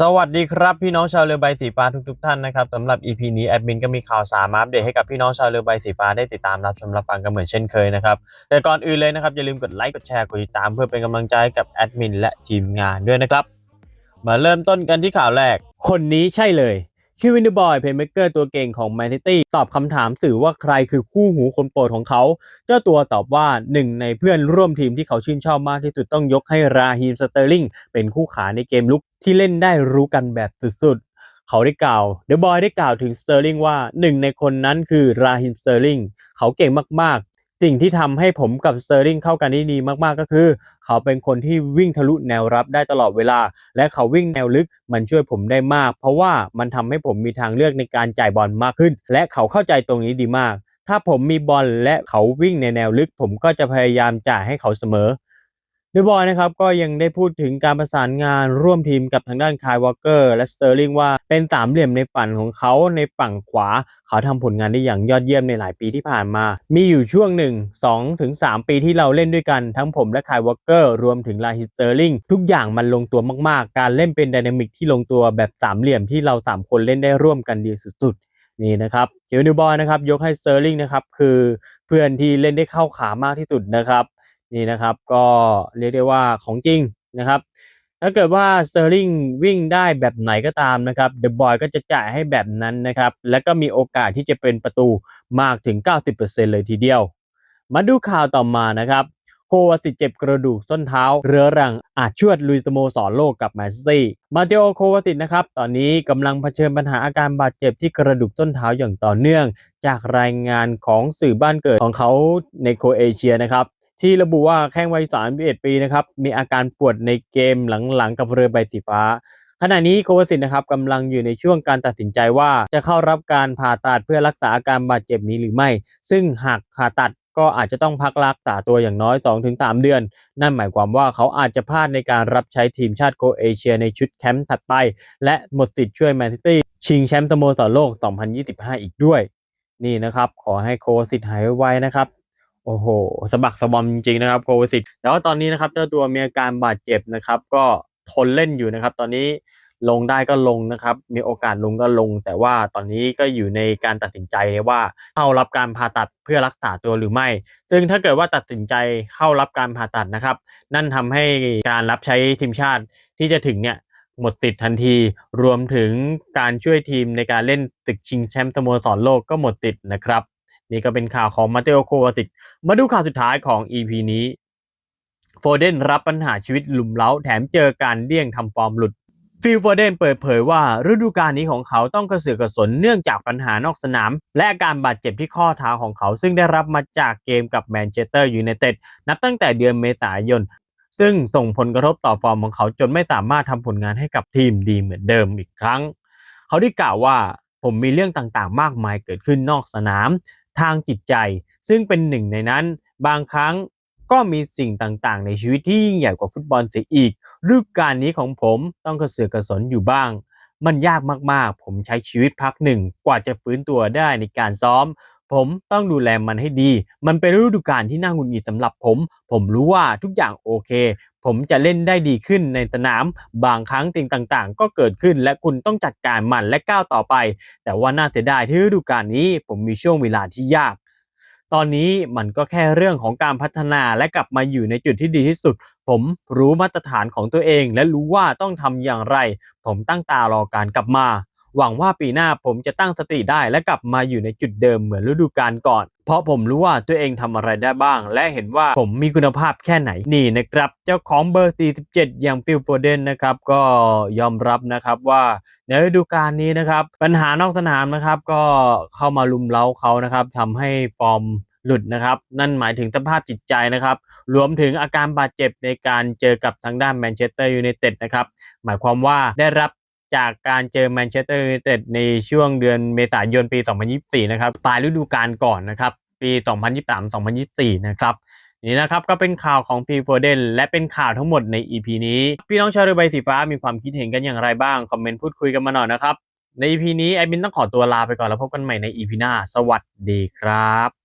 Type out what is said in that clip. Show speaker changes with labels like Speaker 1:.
Speaker 1: สวัสดีครับพี่น้องชาวเรือใบสีฟ้าทุกๆท่านนะครับสำหรับ EP นี้แอดมินก็มีข่าวสารมาอัปเดตให้กับพี่น้องชาวเรือใบสีฟ้าได้ติดตามรับชมรับฟังกันเหมือนเช่นเคยนะครับแต่ก่อนอื่นเลยนะครับอย่าลืมกดไลค์กดแชร์กดติดตามเพื่อเป็นกำลังใจกับแอดมินและทีมงานด้วยนะครับ มาเริ่มต้นกันที่ข่าวแรก คนนี้ใช่เลย คิวินเดบอยเพนเมเกอร์ตัวเก่งของแมนซิตี้ตอบคำถามสื่อว่าใครคือคู่หูคนโปรดของเขา เจ้าตัวตอบว่าหนึ่งในเพื่อนร่วมทีมที่เขาชื่นชอบมากที่สุดต้องยกให้ราฮีมสเตอร์ลิงเป็นคู่ขาในเกมลุกที่เล่นได้รู้กันแบบสุดๆ เขาได้กล่าวเดอะบอยได้กล่าวถึงสเตอร์ลิงว่าหนึ่งในคนนั้นคือราฮิมสเตอร์ลิงเขาเก่งมากๆ สิ่งที่ทำให้ผมกับสเตอร์ลิงเข้ากันได้ดีมากๆก็คือ เขาเป็นคนที่วิ่งทะลุแนวรับได้ตลอดเวลา และเขาวิ่งแนวลึกมันช่วยผมได้มาก เพราะว่ามันทำให้ผมมีทางเลือกในการจ่ายบอลมากขึ้น และเขาเข้าใจตรงนี้ดีมาก ถ้าผมมีบอลและเขาวิ่งในแนวลึก ผมก็จะพยายามจ่ายให้เขาเสมอ เดบอยนะครับก็ยังได้พูดถึงการประสานงานร่วมทีมกับทางด้านคายวอลเกอร์และสเตอร์ลิงว่าเป็นสามเหลี่ยมในฝันของเขาในฝั่งขวา เขาทำผลงานได้อย่างยอดเยี่ยมในหลายปีที่ผ่านมา มีอยู่ช่วงหนึ่ง2ถึง3ปีที่เราเล่นด้วยกันทั้งผมและคายวอลเกอร์รวมถึงลาฮิสเตอร์ลิงทุกอย่างมันลงตัวมากๆ การเล่นเป็นไดนามิกที่ลงตัวแบบสามเหลี่ยมที่เราสามคนเล่นได้ร่วมกันดีสุดๆนี่นะครับเจอร์นิวบอยนะครับยกให้สเตอร์ลิงนะครับคือเพื่อนที่เล่นได้เข้าขามากที่สุดนะครับ นี่นะครับก็เรียกได้ว่าของจริงนะครับ ถ้าเกิดว่าสเตอร์ลิงวิ่งได้แบบไหนก็ตามนะครับเดอะบอยก็จะจ่ายให้แบบนั้นนะครับ แล้วก็มีโอกาสที่จะเป็นประตูมากถึง 90%เลยทีเดียว มาดูข่าวต่อมานะครับโควาสิเจ็บกระดูกส้นเท้า เรื้อรังอาจชวดลุยสโมสรโลกกับแมนซิตี้มาเตโอโควาสิตนะครับ ตอนนี้กำลังเผชิญปัญหาอาการบาดเจ็บที่กระดูกส้นเท้าอย่างต่อเนื่อง จากรายงานของสื่อบ้านเกิดของเขาในโคเอเชียนะครับ ที่ระบุว่าแข้งวัย31ปีนะครับมีอาการปวดในเกมหลังๆกับเรือใบสีฟ้า ขณะนี้โควาสิตนะครับกำลังอยู่ในช่วงการตัดสินใจว่าจะเข้ารับการผ่าตัดเพื่อรักษาอาการบาดเจ็บนี้หรือไม่ ซึ่งหากผ่าตัดก็อาจจะต้องพักรักษาตัวอย่างน้อย 2-3 เดือน นั่นหมายความว่าเขาอาจจะพลาดในการรับใช้ทีมชาติโคเอเชียในชุดแคมป์ถัดไป และหมดสิทธิ์ช่วยแมนซิตี้ชิงแชมป์สโมสรโลก 2025 อีกด้วย นี่นะครับ ขอให้โควาสิตหายไวๆนะครับ โอ้โหสะบักสะบอมจริงๆนะครับโควาสิตแต่ว่าตอนนี้นะครับเจ้าตัวมีอาการบาดเจ็บนะครับ ก็ทนเล่นอยู่นะครับ ตอนนี้ลงได้ก็ลงนะครับ มีโอกาสลงก็ลง แต่ว่าตอนนี้ก็อยู่ในการตัดสินใจว่าเข้ารับการผ่าตัดเพื่อรักษาตัวหรือไม่ ซึ่งถ้าเกิดว่าตัดสินใจเข้ารับการผ่าตัดนะครับ นั่นทำให้การรับใช้ทีมชาติที่จะถึงเนี่ยหมดสิทธิ์ทันที รวมถึงการช่วยทีมในการเล่นตึกชิงแชมป์สโมสรโลกก็หมดติดนะครับ นี่ก็เป็นข่าวของมาเตโอโควาติกมาดูข่าวสุดท้ายของ EP นี้โฟเดนรับปัญหาชีวิตหลุมเล้าแถมเจอการเดี่ยงทำฟอร์มหลุดฟิลโฟเดนเปิดเผยว่าฤดูกาลนี้ของเขาต้องกระเสือกกระสนเนื่องจากปัญหานอกสนาม และอาการบาดเจ็บที่ข้อเท้าของเขา ซึ่งได้รับมาจากเกมกับแมนเชสเตอร์ยูไนเต็ดนับตั้งแต่เดือนเมษายน ซึ่งส่งผลกระทบต่อฟอร์มของเขาจนไม่สามารถทำผลงานให้กับทีมดีเหมือนเดิมอีกครั้ง เขาได้กล่าวว่าผมมีเรื่องต่างๆ มากมายเกิดขึ้นนอกสนาม ทางจิตใจ ซึ่งเป็นหนึ่งในนั้นบางครั้งก็มีสิ่งต่างๆ ในชีวิตที่ยิ่งใหญ่กว่าฟุตบอลเสียอีกฤดูการนี้ของผมต้องกระเสือกกระสนอยู่บ้าง มันยากมากๆ ผมใช้ชีวิตพักหนึ่งกว่าจะฟื้นตัวได้ในการซ้อม ผมต้องดูแลมันให้ดี มันเป็นฤดูกาลที่น่าหงุดหงิดสำหรับผม ผมรู้ว่าทุกอย่างโอเค ผมจะเล่นได้ดีขึ้นในสนาม บางครั้งสิ่งต่างๆ ก็เกิดขึ้นและคุณต้องจัดการมันและก้าวต่อไป แต่ว่าน่าเสียดายที่ฤดูกาลนี้ ผมมีช่วงเวลาที่ยาก ตอนนี้มันก็แค่เรื่องของการพัฒนาและกลับมาอยู่ในจุดที่ดีที่สุด ผมรู้มาตรฐานของตัวเอง และรู้ว่าต้องทำอย่างไร ผมตั้งตารอการกลับมา หวังว่าปีหน้าผมจะตั้งสติได้และกลับมาอยู่ในจุดเดิมเหมือนฤดูกาลก่อน เพราะผมรู้ว่าตัวเองทำอะไรได้บ้าง และเห็นว่าผมมีคุณภาพแค่ไหนนี่นะครับ เจ้าของเบอร์ 47 อย่างฟิลโฟเดนนะครับก็ยอมรับนะครับว่าในฤดูกาลนี้นะครับปัญหานอกสนามนะครับก็เข้ามาลุมเล้าเขานะครับทำให้ฟอร์มหลุดนะครับ นั่นหมายถึงสภาพจิตใจนะครับ รวมถึงอาการบาดเจ็บในการเจอกับทางด้านแมนเชสเตอร์ยูไนเต็ดนะครับ หมายความว่าได้รับ จากการเจอแมนเชสเตอร์ยูไนเต็ดในช่วงเดือนเมษายนปี 2024 นะครับปลายฤดูกาลก่อนนะครับ ปี 2023-2024 นะครับนี่นะครับก็เป็นข่าวของพีโฟเดนและเป็นข่าวทั้งหมดใน EP นี้ พี่น้องชาวเรือใบสีฟ้ามีความคิดเห็นกันอย่างไรบ้าง คอมเมนต์พูดคุยกันมาหน่อยนะครับ ใน EP นี้แอดมินต้องขอตัวลาไปก่อนแล้วพบกันใหม่ใน EP หน้า สวัสดีครับ